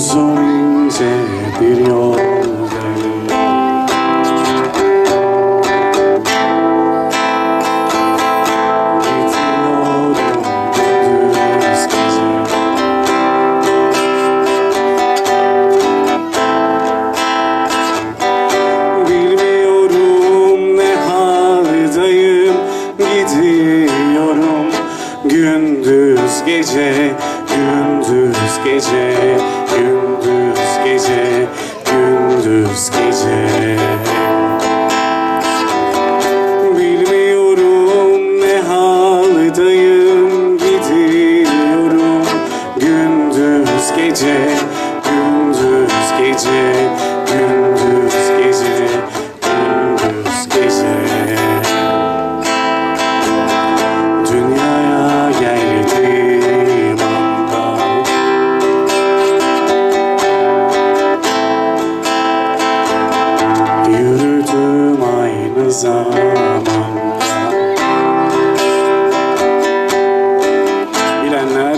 Uzun ince bir gündüz gece Bilmiyorum ne haldayım Gidiyorum. Gündüz gece Gündüz gece gece Bilmiyorum ne haldayım Gidiyorum. Gündüz gece zamanda Bilenler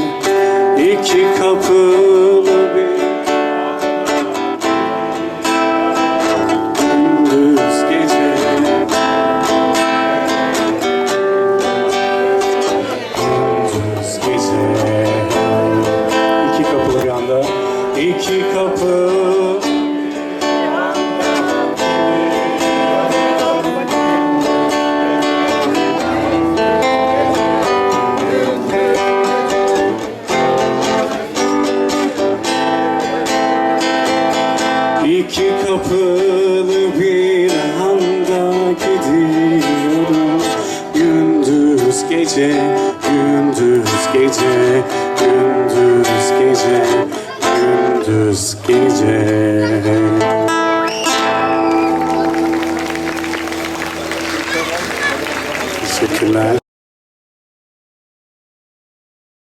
iki kapılı bir Gündüz gece. Gündüz gece. İki kapılı bir İki kapı İki kapılı bir anda gidiyorum Gündüz gece, gündüz gece, gündüz gece, gündüz gece Teşekkürler.